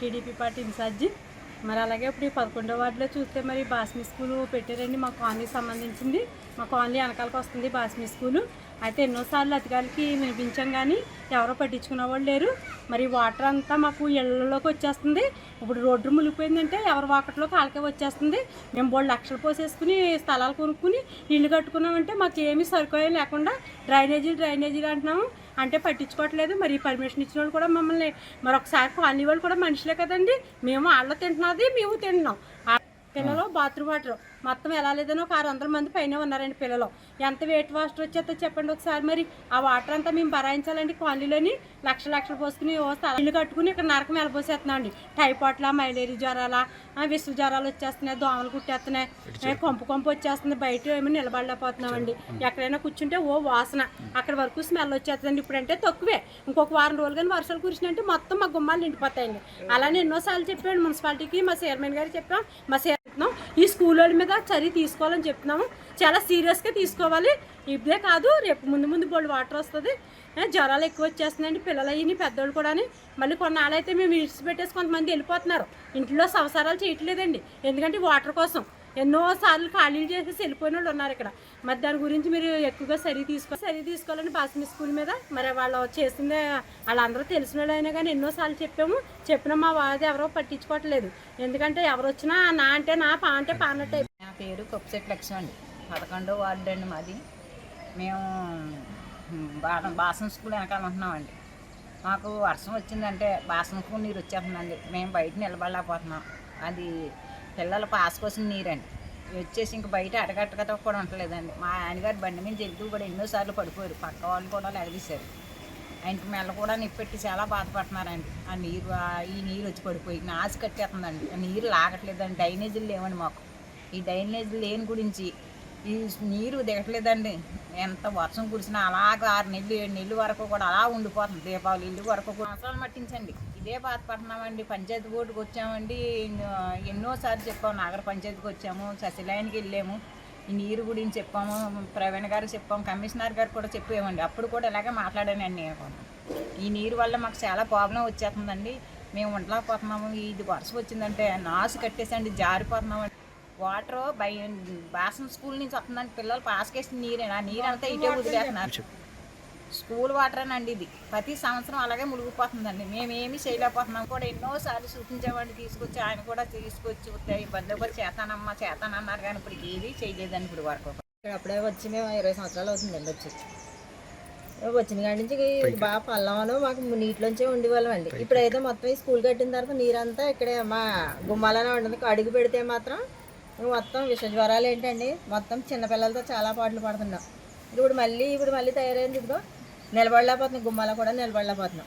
TDP party incharge. మరి అలాగే ఇప్పుడు ఈ పదకొండో వార్డులో చూస్తే మరి బాస్మి స్కూలు పెట్టారండి మా కాలనీకి సంబంధించింది. మా కాలనీ వెనకాలకు వస్తుంది బాస్మి స్కూలు. అయితే ఎన్నోసార్లు అధికారులకి వినిపించాం కానీ ఎవరో పట్టించుకునే వాళ్ళు లేరు. మరి వాటర్ అంతా మాకు ఇళ్ళలోకి వచ్చేస్తుంది. ఇప్పుడు రోడ్డు మునిగిపోయిందంటే ఎవరి వాకట్లో కాలకే వచ్చేస్తుంది. మేము బోళ్ళు లక్షలు పోసేసుకుని స్థలాలు కొనుక్కుని ఇల్లు కట్టుకున్నామంటే మాకు ఏమీ సరిపోయే లేకుండా డ్రైనేజీలు డ్రైనేజీలు అంటున్నాము. అంటే పట్టించుకోవట్లేదు. మరి పర్మిషన్ ఇచ్చిన వాళ్ళు కూడా మమ్మల్ని మరొకసారి కాలనీ వాళ్ళు కూడా మనుషులే కదండి. మేము వాళ్ళు తింటున్నది మేము తింటున్నాం. పిల్లలు బాత్రూమ్ వాటర్. మొత్తం ఎలా లేదనో ఒక ఆరు వందల మంది పైన ఉన్నారండి పిల్లలు. ఎంత వెయిట్ వాటర్ వచ్చేదో చెప్పండి ఒకసారి మరి. ఆ వాటర్ అంతా మేము భరాయించాలండి కాలనీలోని. లక్ష లక్షలు పోసుకుని ఇల్లు కట్టుకుని ఇక్కడ నరకం వెళ్ళబోసేస్తున్నాం అండి టైఫాయిడ్లా మైలేరియా జ్వరాలా విశ్వ జ్వరాలు వచ్చేస్తున్నాయి దోమలు కుట్టేస్తున్నాయి కొంపు కొంపు వచ్చేస్తుంది బయట ఏమో నిలబడలేకపోతున్నామండి. ఎక్కడైనా కూర్చుంటే ఓ వాసన. అక్కడ వరకు స్మెల్ వచ్చేస్తుందండి ఇప్పుడంటే తక్కువే. ఇంకొక వారం రోజులు కానీ వర్షాలు కురిసినంటే మొత్తం మా గుమ్మాలు నిండిపోతాయండి. అలానే ఎన్నోసార్లు చెప్పాడు మున్సిపాలిటీకి మా చైర్మన్ గారు చెప్పాం. మా చెప్తున్నాం. ఈ స్కూల్ వాళ్ళ మీద చర్య తీసుకోవాలని చెప్తున్నాము. చాలా సీరియస్గా తీసుకోవాలి. ఇప్పుడే కాదు రేపు ముందు ముందు బోల్డ్ వాటర్ వస్తుంది. జ్వరాలు ఎక్కువ వచ్చేస్తున్నాయండి పిల్లలు అయ్యి పెద్దోళ్ళు కూడా మళ్ళీ కొన్నాళ్ళైతే మేము ఇడిచి పెట్టేసి కొంతమంది వెళ్ళిపోతున్నారు. ఇంట్లో సంసారాలు చేయట్లేదండి. ఎందుకంటే వాటర్ కోసం. ఎన్నో సార్లు ఖాళీలు చేసేసి వెళ్ళిపోయిన వాళ్ళు ఉన్నారు ఇక్కడ. మరి దాని గురించి మీరు ఎక్కువగా సరి తీసుకో సరి తీసుకోవాలని పాసమి స్కూల్ మీద మరి వాళ్ళు చేసిందే వాళ్ళందరూ తెలిసిన వాళ్ళు అయినా కానీ ఎన్నోసార్లు చెప్పాము. చెప్పినా మా వాది ఎవరో పట్టించుకోవట్లేదు. ఎందుకంటే ఎవరు వచ్చినా నా అంటే నా పా అంటే పానట్టే నా పేరు కొప్సెట్ లక్ష్మి అండి. పదకొండో వార్డు అండి మాది. మేము బాసం బాసన స్కూల్ వెనకాల ఉంటున్నామండి. మాకు వర్షం వచ్చిందంటే బాసన స్కూల్ నీరు వచ్చేస్తుందండి. మేము బయట నిలబడలేకపోతున్నాం. అది పిల్లల పాస్ కోసం నీరండి. వచ్చేసి ఇంక బయట అడగట్టగట కూడా ఉండలేదండి. మా ఆయనగారు బండి మీద వెళ్తూ కూడా ఎన్నోసార్లు పడిపోయారు. పక్క వాళ్ళు కూడా లెగదీశారు ఆయనకి మెల్ల కూడా నిప్పెట్టి చాలా బాధపడుతున్నారండి. ఆ నీరు ఈ నీరు వచ్చి పడిపోయి నాసి కట్టేస్తుందండి. ఆ నీరు లాగట్లేదండి. డ్రైనేజీలు లేవండి మాకు. ఈ డ్రైనేజీలు లేని గురించి ఈ నీరు దిగట్లేదండి ఎంత వర్షం కురిసినా అలాగ ఆరు నెలలు ఏడు నెలలు వరకు కూడా అలా ఉండిపోతుంది. దీపావళి ఇల్లు వరకు కూడా అసలు మట్టించండి. ఇదే బాధపడుతున్నామండి. పంచాయతీ బోర్డుకి వచ్చామండి. ఎన్నోసార్లు చెప్పాము. నగర పంచాయతీకి వచ్చాము. సచిలాయనికి వెళ్ళాము. ఈ నీరు గురించి చెప్పాము. ప్రవీణ్ గారు చెప్పాము. కమిషనర్ గారు కూడా చెప్పామండి. అప్పుడు కూడా ఇలాగే మాట్లాడానండి నేను ఈ నీరు వల్ల మాకు చాలా ప్రాబ్లం వచ్చేస్తుందండి. మేము ఉండలేకపోతున్నాము. ఇది వర్షం వచ్చిందంటే నాసు కట్టేసండి. జారిపోతున్నామండి. వాటర్ బై బాసన స్కూల్ నుంచి వస్తుందండి పిల్లలు పాసుకేసిన నీరే ఆ నీరు అంతా ఇటే వదిలేస్తున్నారు. స్కూల్ వాటర్ అండి ఇది. ప్రతి సంవత్సరం అలాగే మునిగిపోతుందండి. మేము ఏమీ చేయలేకపోతున్నాం కూడా. ఎన్నోసార్లు సూచించామండి తీసుకొచ్చి ఆయన కూడా తీసుకొచ్చి "ఉత్త- బందోబస్తు చేస్తానమ్మా చేస్తానన్నారు కానీ ఇప్పుడు ఏది చేయలేదండి ఇప్పుడు వరకు. ఇక్కడ అప్పుడే వచ్చి మేము ఇరవై సంవత్సరాలు అవుతుందండి వచ్చి. వచ్చిన కాడి నుంచి బాగా పల్లవాను మాకు నీటిలోంచే ఉండేవాళ్ళం అండి. ఇప్పుడైతే మొత్తం ఈ స్కూల్ కట్టిన తర్వాత నీరంతా ఇక్కడే మా గుమ్మాలనే ఉంటుంది. అడుగు పెడితే మాత్రం మొత్తం విష జ్వరాలు ఏంటండి? మొత్తం చిన్నపిల్లలతో చాలా పాటలు పాడుతున్నాం. ఇప్పుడు మళ్ళీ ఇప్పుడు మళ్ళీ తయారైంది ఇప్పుడు నిలబడలేకపోతున్నాం. గుమ్మాలో కూడా నిలబడలేకపోతున్నాం.